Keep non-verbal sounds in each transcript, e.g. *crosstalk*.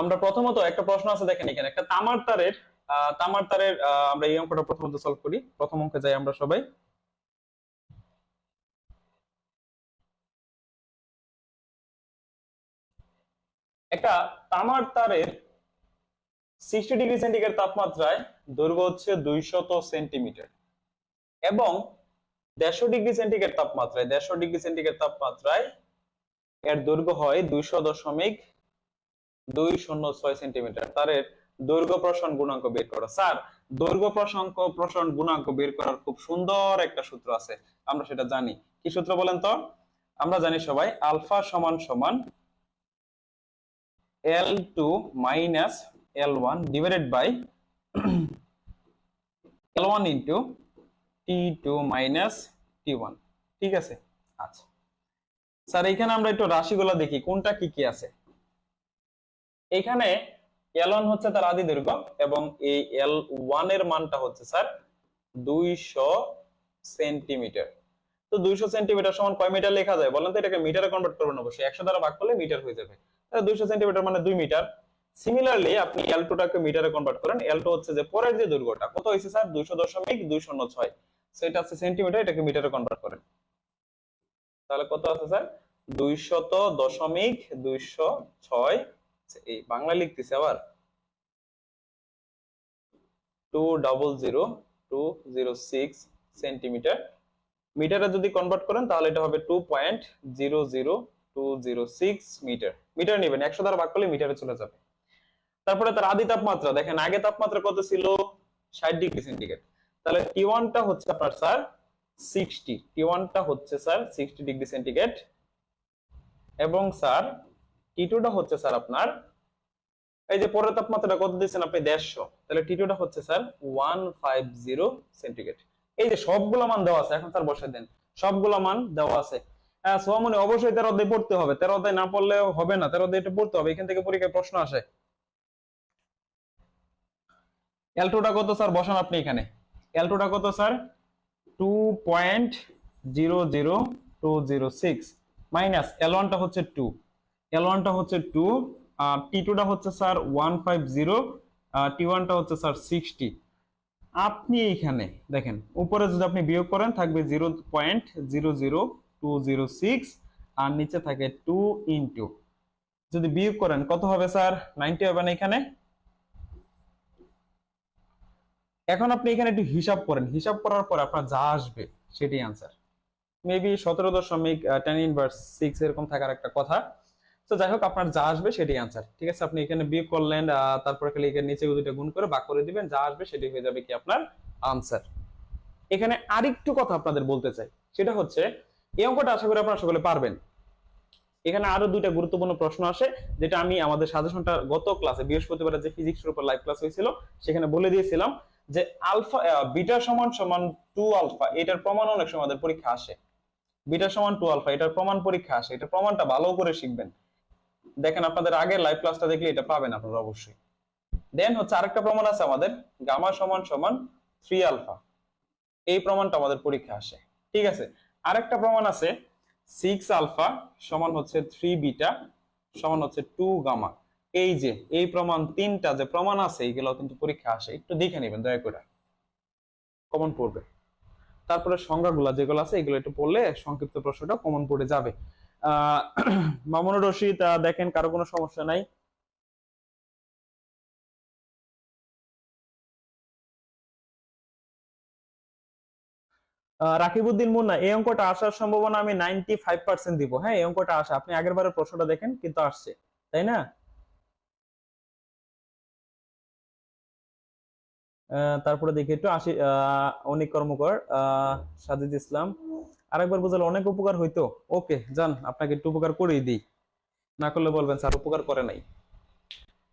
আমরা প্রথমত একটা প্রশ্ন আছে, দেখেন এখানে। একটা তামার তারের তামার তারের আমরা এই অঙ্কটা প্রথমত সলভ করি। প্রথম অঙ্কে যাই আমরা সবাই। একটা তামার তারের সিক্সটি ডিগ্রি সেন্টিগ্রেড তাপমাত্রায় দৈর্ঘ্য হচ্ছে দুইশত সেন্টিমিটার এবং দেড়শো ডিগ্রি সেন্টিগ্রেড তাপমাত্রায়, দেড়শো ডিগ্রি সেন্টিগ্রেড তাপমাত্রায় এর দৈর্ঘ্য হয় দুইশো দশমিক দুই শূন্য ছয় সেন্টিমিটার। একটা আমরা সেটা জানি। কি সূত্র বলেন তো? আমরা জানি সবাই আলফা সমান সমান L two minus L one divided by L one into T two minus T one ঠিক আছে? আচ্ছা। স্যার এখানে আমরা একটু রাশিগুলো দেখি। কোনটা কি কি আছে? এখানে এল ওয়ান হচ্ছে তার আদি দৈর্ঘ্য এবং এই এল ওয়ানের মানটা হচ্ছে স্যার দুইশো সেন্টিমিটার। তো দুইশো সেন্টিমিটার সমান কয় মিটার লেখা যায়? বলেন তো এটাকে মিটারে কনভার্ট করবেন অবশ্যই একশো দ্বারা ভাগ করলে মিটার হয়ে যাবে। তাহলে দুইশো সেন্টিমিটার মানে দুই মিটার। সিমিলারলি আপনি এল টুটাকে মিটারে কনভার্ট করেন। এল টু হচ্ছে যে পরের যে দৈর্ঘ্যটা, কত হয়েছে স্যার? দুইশো দশমিক দুই শূন্য ছয়। সেটা আছে সেন্টিমিটার, এটাকে মিটারে কনভার্ট করেন। তাহলে কত আছে স্যার? দুইশত দশমিক দুইশো ছয় এই বাংলা লিখতেছে আবার। Two double zero two zero six centimetre মিটারে যদি কনভার্ট করেন, তাহলে এটা হবে two point zero zero two zero six metre metre নেবেন, একশো দ্বারা ভাগ করলে মিটারে চলে যাবে। তারপরে তার আদি তাপমাত্রা, দেখেন আগে তাপমাত্রা কত ছিল? ষাট ডিগ্রি সেন্টিগ্রেড। তাহলে টি ওয়ানটা হচ্ছে আপনার, স্যার সিক্সটি টি ওয়ানটা হচ্ছে, স্যার সিক্সটি ডিগ্রি সেন্টিগ্রেড। এবং, স্যার টি টুটা হচ্ছে স্যার আপনার, এই যে পরের তাপমাত্রাটা কত দিচ্ছেন আপনি? দেড়শো। তাহলে টি টুটা হচ্ছে sir one five zero centigrade এই যে সবগুলো মান দেওয়া আছে, এখন স্যার বসে দেন। সবগুলো মান দেওয়া আছে। হ্যাঁ সোহামনি অবশ্যই তেরো অধ্যায় পড়তে হবে। তেরো অধ্যায় না পড়লে হবে না। তেরো অধ্যায় এটা পড়তে হবে। এখান থেকে পরীক্ষায় প্রশ্ন আসে। এল টুটা কত স্যার বসান আপনি এখানে। এল টুটা কত sir two point zero zero two zero six minus L ওয়ানটা হচ্ছে টু এল ওয়ানটা হচ্ছে টু টি টুটা হচ্ছে sir one five zero T ওয়ানটা হচ্ছে স্যার সিক্সটি আপনি এখানে দেখেন, উপরে যদি আপনি বিয়োগ করেন থাকবে zero point zero zero two zero six আর নিচে থাকে টু ইন্টু যদি বিয়োগ করেন, কত হবে স্যার নাইনটি হবে না এখানে? এখন আপনি এখানে একটু হিসাব করেন, হিসাব করার পর আপনার যা আসবে, সেটাই আনসার মেবি সতেরো দশমিক টেন ইনভার্স সিক্স এরকম থাকার একটা কথা। তো যাই হোক, আপনার যা আসবে সেটাই আনসার ঠিক আছে? আপনি এখানে বিয়োগ করলেন তারপরে খালি এখানে নিচে দুটো গুণ করে বাক করে দিবেন, যা আসবে সেটাই হয়ে যাবে কি আপনার আনসার এখানে আরেকটু কথা আপনাদের বলতে চাই, সেটা হচ্ছে, এই অঙ্কটা আশা করি আপনারা সকলে পারবেন। এখানে আরও দুইটা গুরুত্বপূর্ণ প্রশ্ন আসে, যেটা আমি আমাদের সাজেশনটা গত ক্লাসে বৃহস্পতিবার যে ফিজিক্সের উপর লাইভ ক্লাস হয়েছিল, সেখানে বলে দিয়েছিলাম যে আলফা বিটা সমান সমান টু আলফা এটার প্রমাণ অনেক সময় আমাদের পরীক্ষা আসে। বিটা সমান টু আলফা এটার প্রমাণ পরীক্ষা আসে এটা প্রমাণটা ভালো করে শিখবেন। দেখেন আপনাদের আগের লাইভ ক্লাসটা দেখলে এটা পাবেন আপনারা অবশ্যই। দেন হচ্ছে আরেকটা প্রমাণ আছে আমাদের, গামা সমান সমান থ্রি আলফা এই প্রমাণটা আমাদের পরীক্ষা আসে, ঠিক আছে? আরেকটা প্রমাণ আছে সিক্স আলফা সমান হচ্ছে থ্রি বিটা সমান হচ্ছে টু গামা এই যে, এই প্রমাণ তিনটা যে প্রমাণ আছে এইগুলো কিন্তু পরীক্ষা আসে। একটু দেখে নেবেন, দয়া করে। কমন পড়বে। তারপরে সংজ্ঞাগুলো যেগুলো আছে, এগুলো একটু পড়লে সংক্ষিপ্ত প্রশ্নটা কমন পড়ে যাবে। *clears throat* মামুনুর রশিদ দেখেন কারও কোনো সমস্যা নাই। আহ, রাকিবউদ্দিন মুন্না এই অঙ্কটা আসার সম্ভাবনা আমি নাইনটি ফাইভ পার্সেন্ট দিব। হ্যাঁ এই অঙ্কটা আসে। আপনি আগের বারের প্রশ্নটা দেখেন কিন্তু আসছে। তাই না? তারপরে দেখি একটু আহ, অনিক কর্মকর সাজিদ ইসলাম। আরেকবার বুঝালে, অনেক উপকার হইতো। ওকে, যান, আপনাকে একটু উপকার করেই দিই। না করলে বলবেন, স্যার, উপকার করে নাই।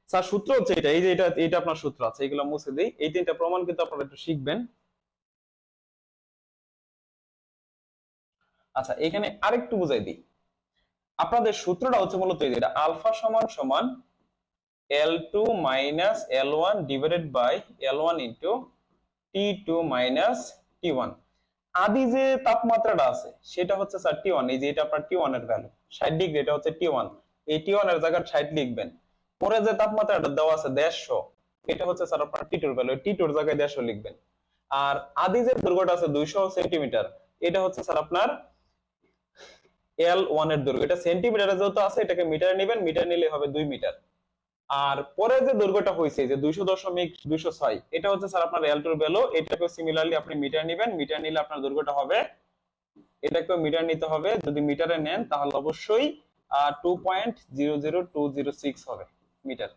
স্যার, সূত্র হচ্ছে এটা, এই যে এটা এটা আপনার সূত্র আছে, এগুলো মুছে দিই। এই তিনটা প্রমাণ কিন্তু আপনারা একটু শিখবেন। আচ্ছা এখানে আরেকটু বুঝাই দিই। আপনাদের সূত্রটা হচ্ছে মূলত এটা আলফা সমান সমান L two minus L one divided by L one into T two minus T one আদি যে তাপমাত্রাটা আছে, সেটা হচ্ছে স্যার টি ওয়ান এই যে এটা আপনার টি ওয়ানের ভ্যালু ষাট ডিগ্রি এটা হচ্ছে টি ওয়ান এই টি ওয়ানের জায়গায় ষাট লিখবেন। পরে যে তাপমাত্রাটা দেওয়া আছে দেড়শো, এটা হচ্ছে স্যার আপনার টিটোর ভ্যালু টিটোর জায়গায় দেড়শো লিখবেন। আর আদি যে দৈর্ঘ্যটা আছে দুইশো সেন্টিমিটার এটা হচ্ছে স্যার আপনার এল ওয়ানের দৈর্ঘ্য এটা সেন্টিমিটারে যেহেতু আছে, এটাকে মিটারে নেবেন মিটার নিলে হবে দুই মিটার আর পরে যে দৈর্ঘ্যটা হয়েছে, যে দুইশো দশমিক দুইশো ছয়, এটা হচ্ছে স্যার আপনার এল টুর ভ্যালু এটাকে সিমিলারলি আপনি মিটার নেবেন। মিটার নিলে আপনার দৈর্ঘ্যটা হবে, এটাকেও মিটার নিতে হবে। যদি মিটারে নেন, তাহলে অবশ্যই two point zero zero two zero six হবে মিটার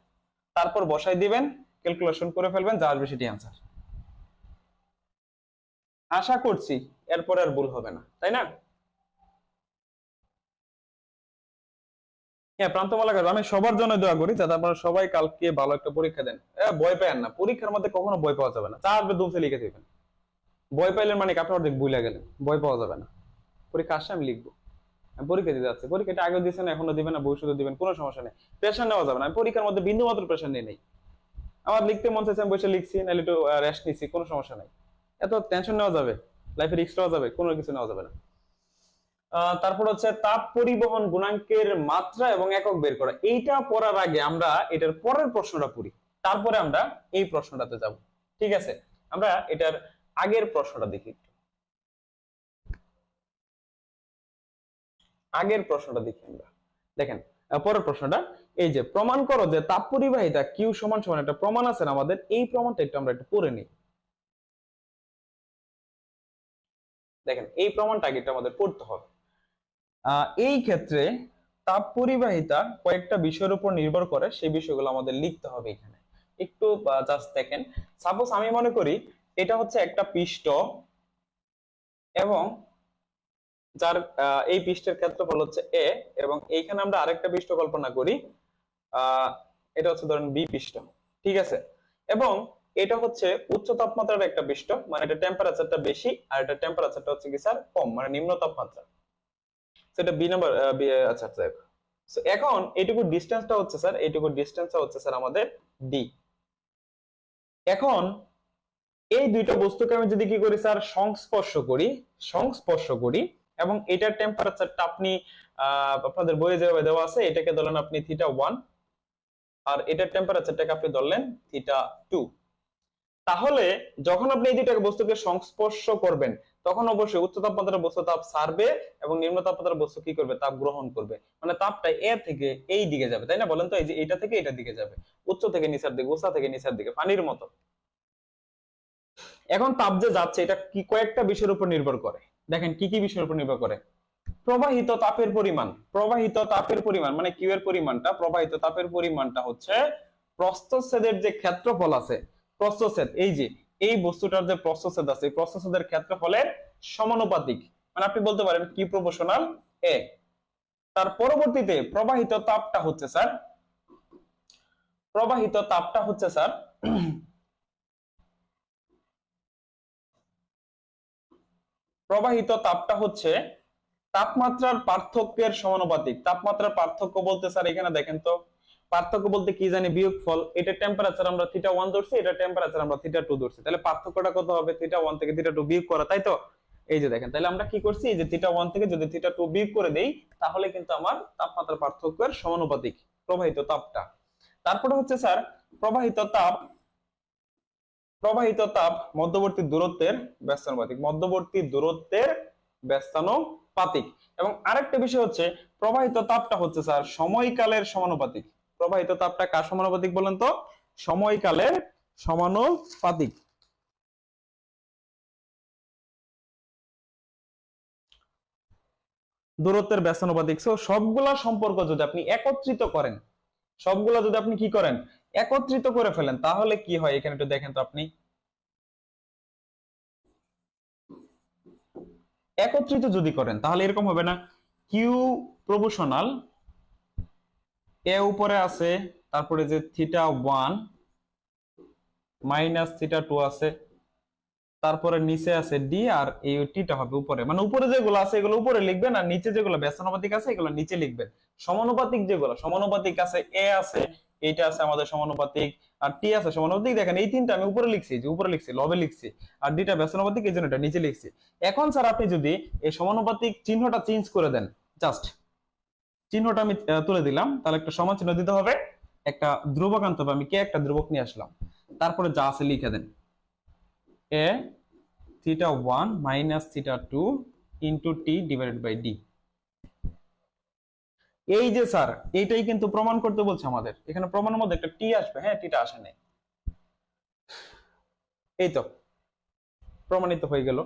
তারপর বসাই দিবেন ক্যালকুলেশন করে ফেলবেন যা আসবে সেটি আনসার আশা করছি, এরপর আর ভুল হবে না, তাই না? হ্যাঁ প্রান্তমালা কাজ। আমি সবার জন্য দোয়া করি যাতে আপনারা সবাই কালকে ভালো একটা পরীক্ষা দেন। ভয় পেয়েন না। পরীক্ষার মধ্যে কখনো ভয় পাওয়া যাবে না। যা আসবে দুমসে লিখে দিবেন। ভয় পাইলেন মানে আপনি অর্ধেক ভুলে গেলেন। ভয় পাওয়া যাবে না। পরীক্ষা আসছে, আমি লিখব। পরীক্ষা দিতে যাচ্ছি। পরীক্ষাটা আগে দিয়েছেন এখনও দিবেন না ভবিষ্যতে দিবেন, কোনো সমস্যা নেই। প্রেশার নেওয়া যাবে না। আমি পরীক্ষার মধ্যে বিন্দু মাত্র প্রেশার নিয়ে নেই। আমার লিখতে মন চাইছে, আমি বসে লিখছি, নাহলে একটু রেস্ট নিচ্ছি, কোনো সমস্যা নাই। এত টেনশন নেওয়া যাবে লাইফে রিস্ক নেওয়া যাবে, কোনো কিছু নেওয়া যাবে না। তারপর হচ্ছে তাপ পরিবহন গুণাঙ্কের মাত্রা এবং একক বের করা। এইটা পড়ার আগে আমরা এটার পরের প্রশ্নটা পড়ি। তারপরে আমরা এই প্রশ্নটাতে যাব। ঠিক আছে? আমরা এটার আগের প্রশ্নটা দেখি। আগের প্রশ্নটা দেখি আমরা। দেখেন পরের প্রশ্নটা, এই যে, প্রমাণ করো যে তাপ পরিবাহিতা কিউ সমান সমান একটা প্রমাণ আছে আমাদের, এই প্রমাণটা একটু আমরা একটু পড়ে নিই। দেখেন, এই প্রমাণটা আগে আমাদের পড়তে হবে। এই ক্ষেত্রে তাপ পরিবাহিতা কয়েকটা বিষয়ের উপর নির্ভর করে সেই বিষয়গুলো আমাদের লিখতে হবে এখানে। একটু জাস্ট দেখেন। সাপোজ আমি মনে করি এটা হচ্ছে একটা পৃষ্ঠ এবং যার এই পৃষ্ঠের ক্ষেত্রফল হচ্ছে এ এবং এইখানে আমরা আরেকটা পৃষ্ঠ কল্পনা করি। এটা হচ্ছে ধরেন বি পৃষ্ঠ, ঠিক আছে? এবং এটা হচ্ছে উচ্চ তাপমাত্রার একটা পৃষ্ঠ মানে এটা টেম্পারেচারটা বেশি আর এটা টেম্পারেচারটা হচ্ছে কি স্যার কম মানে নিম্ন তাপমাত্রা। সেটা বি নাম্বার আচ্ছা আচ্ছা So, এখন এইটুকু ডিস্টেন্সটা হচ্ছে স্যার এইটুকু ডিস্টেন্সটা হচ্ছে স্যার আমাদের ডি এখন এই দুইটা বস্তুকে আমি যদি কি করি স্যার সংস্পর্শ করি সংস্পর্শ করি এবং এটার টেম্পারেচারটা আপনি আপনাদের বইয়ে যেভাবে দেওয়া আছে এটাকে ধরলেন আপনি থিটা ওয়ান আর এটার টেম্পারেচারটাকে আপনি ধরলেন থিটা টু তাহলে যখন আপনি এই দুইটা বস্তুকে সংস্পর্শ করবেন, তখন অবশ্যই উচ্চ তাপমাত্রার বস্তু তাপ ছাড়বে এবং নিম্ন তাপমাত্রার বস্তু কি করবে? তাপ গ্রহণ করবে। মানে তাপটা এ থেকে এই দিকে যাবে, তাই না? বলেন তো এই যে এইটা থেকে এটার দিকে যাবে। উচ্চ থেকে নিচের দিকে উচ্চ থেকে নিচের দিকে, পানির মতো। এখন তাপ যে যাচ্ছে, এটা কি কয়েকটা বিষয়ের উপর নির্ভর করে? দেখেন, কি কি বিষয়ের উপর নির্ভর করে? প্রবাহিত তাপের পরিমাণ। প্রবাহিত তাপের পরিমাণ মানে কিউ এর পরিমাণটা? প্রবাহিত তাপের পরিমাণটা হচ্ছে প্রস্থচ্ছেদের যে ক্ষেত্রফল আছে প্রস্থচ্ছেদ এই যে, এই বস্তুটার যে প্রস্থচ্ছেদ আছে, এই প্রস্থচ্ছেদের ক্ষেত্রফলের সমানুপাতিক। মানে আপনি বলতে পারেন কি প্রপোর্শনাল এ তার পরবর্তীতে প্রবাহিত তাপটা হচ্ছে স্যার, প্রবাহিত তাপটা হচ্ছে স্যার, প্রবাহিত তাপটা হচ্ছে তাপমাত্রার পার্থক্যের সমানুপাতিক। তাপমাত্রার পার্থক্য বলতে স্যার এখানে দেখেন তো পার্থক্য বলতে কি জানি বিয়োগফল এটা টেম্পারেচার আমরা থিটা ওয়ান ধরছি, এটা টেম্পারেচার আমরা থিটা টু ধরছি। তাহলে পার্থক্যটা কত হবে? থিটা ওয়ান থেকে থিটা টু বিয়োগ করা, তাই তো? এই যে দেখেন, তাহলে আমরা কি করছি? যে থিটা ওয়ান থেকে যদি থিটা টু বিয়োগ করে দেই, তাহলে কিন্তু আমার তাপমাত্রার পার্থক্যের সমানুপাতিক প্রবাহিত তাপটা। তারপরে হচ্ছে স্যার, প্রবাহিত তাপ প্রবাহিত তাপ মধ্যবর্তী দূরত্বের ব্যস্তানুপাতিক, মধ্যবর্তী দূরত্বের ব্যস্তানুপাতিক। এবং আরেকটা বিষয় হচ্ছে, প্রবাহিত তাপটা হচ্ছে স্যার, সময়কালের সমানুপাতিক। প্রবাহিত তাপটা কার সমানুপাতিক বলেন তো? সময়কালের সমানুপাতিক। দূরত্বের ব্যস্তানুপাতিক সো সবগুলা সম্পর্ক যদি আপনি একত্রিত করেন, সবগুলা যদি আপনি কি করেন? একত্রিত করে ফেলেন, তাহলে কি হয়? এখানে একটু দেখেন তো আপনি। একত্রিত যদি করেন, তাহলে এরকম হবে না। কিউ প্রপোর্শনাল এ উপরে আছে, তারপরে যে theta one minus theta two আছে, তারপরে নিচে আছে ডি আর টিটা হবে উপরে। মানে উপরে যেগুলো আছে, এগুলো উপরে লিখবেন আর নিচে যেগুলো ব্যস্তানুপাতিক আছে, এগুলো নিচে লিখবেন। সমানুপাতিক যেগুলো, সমানুপাতিক আছে এ আছে, এইটা আছে আমাদের সমানুপাতিক, আর টি আছে সমানুপাতিক। দেখেন, এই তিনটা আমি উপরে লিখছি যে উপরে লিখছি, লবে লিখছি, আর ডিটা ব্যস্তানুপাতিক এই জন্য এটা নিচে লিখছি। এখন স্যার আপনি যদি এই সমানুপাতিক চিহ্নটা চেঞ্জ করে দেন জাস্ট চিহ্নটা আমি তুলে দিলাম। তাহলে একটা সমান চিহ্ন দিতে হবে। একটা ধ্রুবক আনতে হবে। আমি কে একটা ধ্রুবক নিয়ে আসলাম। তারপরে যা আছে লিখে দেন। A theta one minus theta two into T divided by D. এই যে স্যার, এইটাই কিন্তু প্রমাণ করতে বলছে আমাদের। এখানে প্রমাণের মধ্যে একটা টি আসবে। হ্যাঁ টিটা আসে নাই। এই তো, প্রমাণিত হয়ে গেল।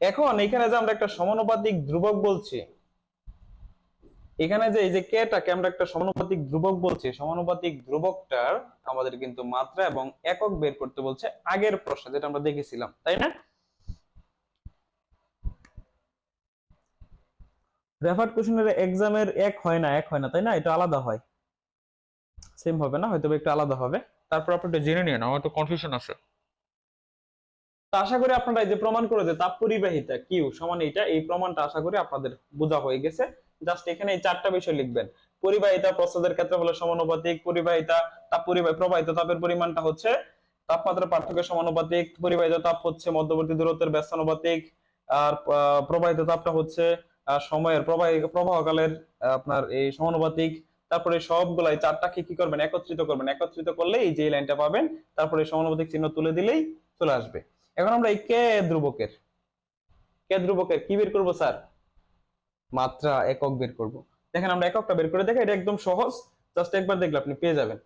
এখন এখানে যে আমরা একটা সমানুপাতিক ধ্রুবক বলছি এখানে যে, এই যে কেটাকে আমরা একটা সমানুপাতিক ধ্রুবক বলছি, সমানুপাতিক ধ্রুবকটার আমাদের কিন্তু মাত্রা এবং একক বের করতে বলছে আগের প্রশ্ন, যেটা আমরা দেখেছিলাম, তাই না? রেফার্ড কোশ্চেনের এক্সামের এক হয় না, এক হয় না, তাই না? এটা আলাদা হয়। সেম হবে না হয়তো একটু আলাদা হবে। তারপর আপনি জেনে নিন, আমার তো কনফিউশন আছে। তো আশা করি আপনারা এই যে প্রমাণ করে যে তাপ পরিবাহিতা কিউ সমান এইটা, এই প্রমাণটা আশা করি আপনাদের বোঝা হয়ে গেছে। জাস্ট এখানে এই চারটা বিষয় লিখবেন। পরিবাহিতা প্রস্তুতের ক্ষেত্রে হলো সমানুপাতিক, পরিবাহিতা তাপ পরিবাহ প্রবাহিত তাপের পরিমাণটা হচ্ছে তাপমাত্রা পার্থক্যের সমানুপাতিক, পরিবাহিত তাপ হচ্ছে মধ্যবর্তী দূরত্বের ব্যস্তানুপাতিক, আর প্রবাহিত তাপটা হচ্ছে সময়ের প্রবাহ, প্রবাহকালের আপনার এই সমানুপাতিক। তারপরে সবগুলাই চারটাকে কি করবেন? একত্রিত করবেন। একত্রিত করলে এই যে লাইনটা পাবেন, তারপরে সমানুপাতিক চিহ্ন তুলে দিলেই চলে আসবে। এখন আমরা এই কে ধ্রুবকের কে ধ্রুবকের কি বের করব স্যার? মাত্রা একক বের করব। দেখেন আমরা এককটা বের করে দেখে এটা একদম সহজ। জাস্ট একবার দেখলে আপনি পেয়ে যাবেন।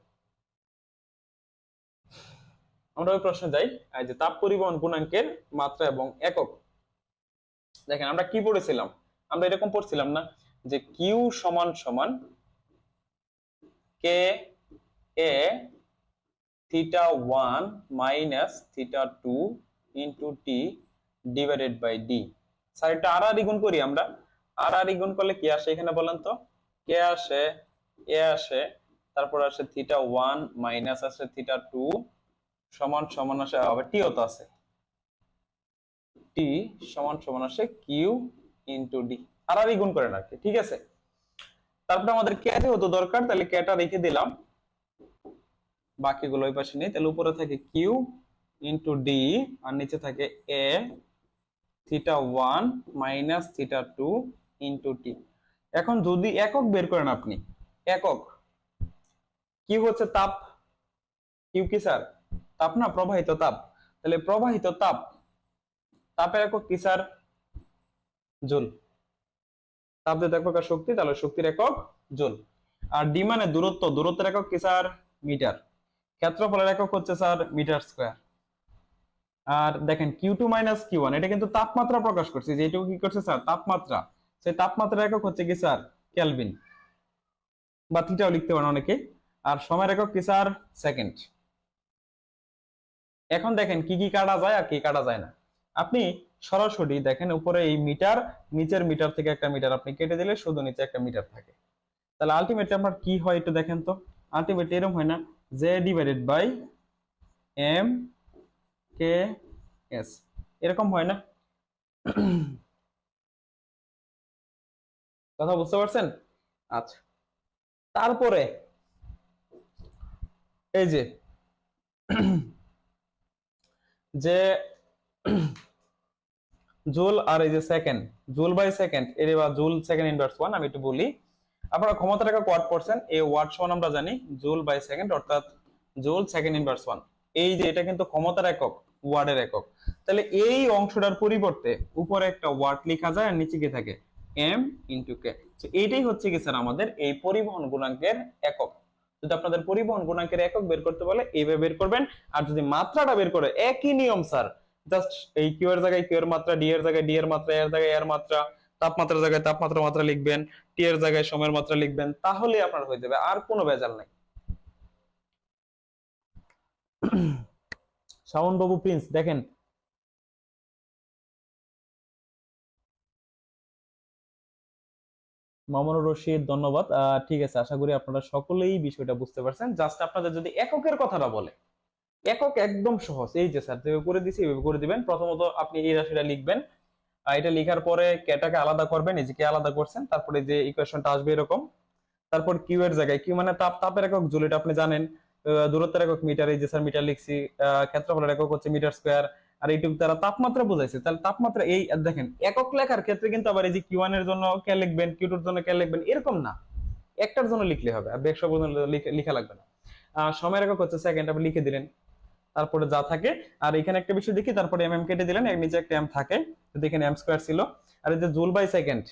আমরা ওই প্রশ্নে যাই। যে তাপ পরিবহন গুণাঙ্কের মাত্রা এবং একক। দেখেন আমরা কি পড়েছিলাম? আমরা এরকম পড়ছিলাম না যে কিউ সমান সমান K A theta one minus theta two into T divided by D sir এটা আর গুণ করি আমরা। আর আর গুণ করলে কি আসে এখানে বলেন তো? কে আসে? এ আসে, তারপর আসে থিটা ওয়ান মাইনাস আসে থিটা টু সমান সমান আসে টিও তো আছে। টি সমান সমান আসে কিউ ইন্টু ডি আর আর গুণ করেন আর কি, ঠিক আছে? তারপরে আমাদের কে যেহেতু দরকার, তাহলে কেটা রেখে দিলাম। বাকিগুলো ওই পাশে নেই, তাহলে উপরে থাকে কিউ ইন্টু ডি আর নিচে থাকে A theta one minus theta two into T এখন যদি একক বের করেন আপনি, একক, কি হচ্ছে তাপ? কিউ কি স্যার? তাপ না, প্রবাহিত তাপ। তাহলে প্রবাহিত তাপ, তাপের একক কি স্যার? জুল। তাপ যদি এক প্রকার শক্তি, তাহলে শক্তির একক জুল। আর ডি মানে দূরত্ব, দূরত্বের একক কি স্যার? মিটার। ক্ষেত্রফলের একক হচ্ছে স্যার, মিটার স্কোয়ার। আর দেখেন, Q two minus Q one, এটা কিন্তু তাপমাত্রা প্রকাশ করছে। যে এটুকু কি করছে স্যার? তাপমাত্রা। সেই তাপমাত্রার একক হচ্ছে কি স্যার? কেলভিন বা থিটাও লিখতে পারেন অনেকে। আর সময়ের একক কি স্যার? সেকেন্ড এখন দেখেন কি কি কাটা যায় আর কি কাটা যায় না। আপনি সরাসরি দেখেন উপরে এই মিটার, নিচের মিটার থেকে একটা মিটার আপনি কেটে দিলে শুধু নিচে একটা মিটার থাকে। তাহলে আলটিমেটলি আপনার কি হয় একটু দেখেন তো। আলটিমেটলি এরকম হয় না। J divided by M K S এরকম হয় না। কথা বুঝতে পারছেন? আচ্ছা। তারপরে, এই যে যে, জুল আর এই যে সেকেন্ড জুল বাই সেকেন্ড এর বা জুল সেকেন্ড ইনভার্স ওয়ান আমি একটু বলি। আপনারা ক্ষমতাটাকে ওয়াট করছেন, এই ওয়াট সমান আমরা জানি, জুল বাই সেকেন্ড অর্থাৎ জুল সেকেন্ড ইনভার্স ওয়ান এই যে, এটা কিন্তু ক্ষমতার একক ওয়ার্ডের একক। তাহলে এই অংশটার পরিবর্তে উপরে একটা ওয়াট লেখা যায় আর নিচে কি থাকে। এম ইন্টু কে এইটাই হচ্ছে কি স্যার আমাদের এই পরিবহন গুণাঙ্কের একক। যদি আপনাদের পরিবহন গুণাঙ্কের একক বের করতে বলে, এইভাবে বের করবেন। আর যদি মাত্রাটা বের করে, একই নিয়ম স্যার জাস্ট এই কিউ এর জায়গায় কিউ এর মাত্রা ডি এর জায়গায় ডি এর মাত্রা এর জায়গায় এর মাত্রা, তাপমাত্রার জায়গায় তাপমাত্রা মাত্রা লিখবেন টি এর জায়গায় সময়ের মাত্রা লিখবেন, তাহলে আপনার হয়ে যাবে আর কোনো ভেজাল নাই। শাওন বাবু প্রিন্স দেখেন মামুনুর রশিদ, ধন্যবাদ। ঠিক আছে, আশা করি আপনারা সকলেই বিষয়টা বুঝতে পারছেন। জাস্ট আপনাদের যদি এককের কথাটা বলে, একক একদম সহজ। এই যে স্যার, যেভাবে করে দিছি এইভাবে করে দিবেন। প্রথমত আপনি এই রাশিটা লিখবেন। এটা লেখার পরে কেটাকে আলাদা করবেন, এই যে কে আলাদা করছেন। তারপরে যে ইকুয়েশনটা আসবে এরকম। তারপর কিউ এর জায়গায় কিউ মানে তাপ, তাপের একক জুল, এটা আপনি জানেন। দূরত্বের একক মিটার, এই যে স্যার মিটার লিখছি। ক্ষেত্রফলের একক হচ্ছে মিটার স্কোয়ার। আর এইটুকু তারা তাপমাত্রা বোঝাইছে। তাহলে তাপমাত্রা এই দেখেন, একক লেখার ক্ষেত্রে কিন্তু আবার এই যে কিউ এর জন্য কে লিখবেন কিউ টুর জন্য কে লিখবেন, এরকম না। একটার জন্য লিখলে হবে, আর সবগুলোর জন্য লিখা লাগবে না। সময়ের একক হচ্ছে সেকেন্ড আপনি লিখে দিলেন। তারপরে যা থাকে, আর এখানে একটা বিষয় দেখি, তারপরে এম এম কেটে দিলেন, এর নিচে একটা এম থাকে, যদি এখানে এম স্কোয়ার ছিল। আর এই যে জুল বাই সেকেন্ড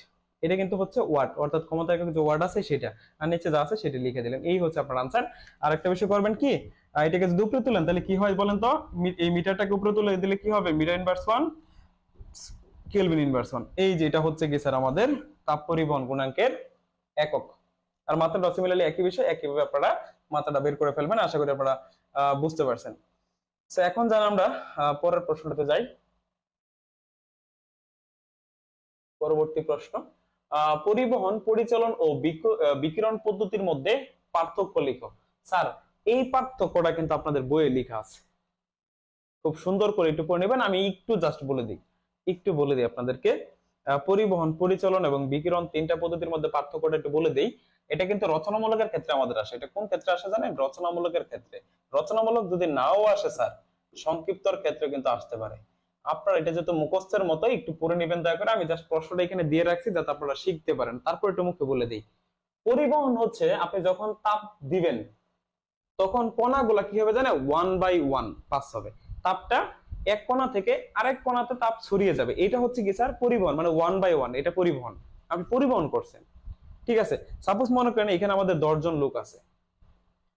এটা কিন্তু হচ্ছে ওয়াট অর্থাৎ ক্ষমতা একক যে ওয়াট আছে সেটা, আর নিচে যা আছে সেটা লিখে দিলেন। এই হচ্ছে আপনার আনসার আর একটা বিষয় করবেন কি? এটাকে যদি উপরে তুলেন, তাহলে কি হয় বলেন তো? এই মিটারটাকে উপরে তুলে দিলে কি হবে? Metre inverse one kelvin inverse one এই যে এটা হচ্ছে কি স্যার আমাদের তাপ পরিবহন গুণাঙ্কের একক। আর মাত্রাটা সিমিলারলি একই বিষয়, একইভাবে আপনারা মাত্রাটা বের করে ফেলবেন। আশা করি আপনারা বুঝতে পারছেন। তো এখন জান আমরা পরের প্রশ্নটাতে যাই। পরবর্তী প্রশ্ন পরিবহন, পরিচালন ও বিকিরণ পদ্ধতির মধ্যে পার্থক্য লিখো। স্যার এই পার্থক্যটা কিন্তু আপনাদের বইয়ে লেখা আছে। খুব সুন্দর করে একটু পড়ে নেবেন। আমি একটু জাস্ট বলে দিই। একটু বলে দিই আপনাদেরকে। পরিবহন, পরিচালন এবং বিকিরণ তিনটা পদ্ধতির মধ্যে পার্থক্যটা একটু বলে দিই। এটা কিন্তু রচনামূলকের ক্ষেত্রে আমাদের আসে। এটা কোন ক্ষেত্রে আসে জানেন? রচনামূলকের ক্ষেত্রে। রচনামূলক যদি নাও আসে স্যার, সংক্ষিপ্তর ক্ষেত্রে কিন্তু আসতে পারে। আপনার এটা যেহেতু মুখস্থের মতো একটু পড়ে নেবেন দয়া করে। আমি জাস্ট প্রশ্নটা এখানে দিয়ে রাখছি যাতে আপনারা শিখতে পারেন। তারপর একটু মুখে বলে দিই। পরিবহন হচ্ছে আপনি যখন তাপ দিবেন তখন কণাগুলা কি হবে জানে ওয়ান বাই ওয়ান পাস হবে। তাপটা এক কণা থেকে আরেক কণাতে তাপ ছড়িয়ে যাবে। এটা হচ্ছে কি স্যার? পরিবহন মানে ওয়ান বাই ওয়ান, এটা পরিবহন। আপনি পরিবহন করছেন। ঠিক আছে? সাপোজ মনে করেন এখানে আমাদের দশজন লোক আছে।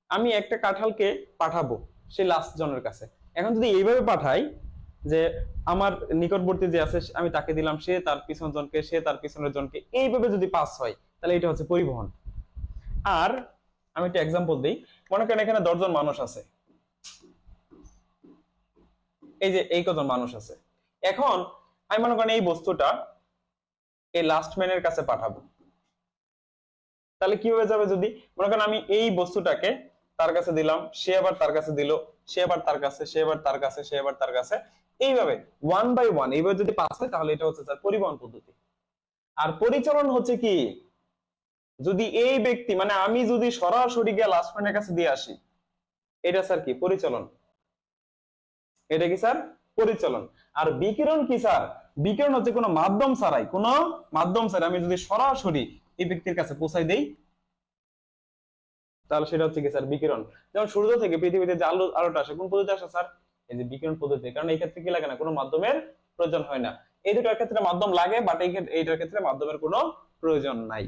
আমি একটা কাঁঠালকে পাঠাবো সেই লাস্ট জনের কাছে। এখন যদি এইভাবে পাঠাই যে আমার নিকটবর্তী যে আছে, আমি তাকে দিলাম, সে তার পিছন জনকে, সে তার পিছনের জনকে, এইভাবে যদি পাস হয়, তাহলে এটা হচ্ছে পরিবহন। আর আমি একটা এক্সাম্পল দিই। মনে করেন এখানে দশজন মানুষ আছে। এই যে এই কজন মানুষ আছে। এখন আমি মনে করেন এই বস্তুটা এই লাস্ট ম্যানের কাছে পাঠাবো। তাহলে কীভাবে যাবে যদি? মনে করেন আমি এই বস্তুটাকে তার কাছে দিলাম, সে আবার তার কাছে দিল, সে আবার তার কাছে, সে আবার তার কাছে, সে আবার তার কাছে। এইভাবে ওয়ান বাই ওয়ান এইভাবে যদি পাস হয় তাহলে এটা হচ্ছে স্যার পরিবহন পদ্ধতি। আর পরিচালন হচ্ছে কি? যদি এই ব্যক্তি মানে আমি যদি সরাসরি গিয়ে লাস্ট ম্যানের কাছে দিয়ে আসি, এটা স্যার কি? পরিচালন। এটা কি স্যার পরিচালন। আর বিকিরণ কি স্যার বিকিরণ হচ্ছে কোনো মাধ্যম ছাড়াই, কোনো মাধ্যম ছাড়াই আমি যদি সরাসরি এই ব্যক্তির কাছে পৌঁছাই দেই, তাহলে সেটা হচ্ছে কি স্যার বিকিরণ। যেমন সূর্য থেকে পৃথিবীতে যে আলো, আলোটা আসে, কোন পদ্ধতি আসে স্যার এই যে বিকিরণ পদ্ধতি। কারণ এই ক্ষেত্রে কি লাগে না? কোনো মাধ্যমের প্রয়োজন হয় না। এই দুটার ক্ষেত্রে মাধ্যম লাগে বাট এই এইটার ক্ষেত্রে মাধ্যমের কোনো প্রয়োজন নাই।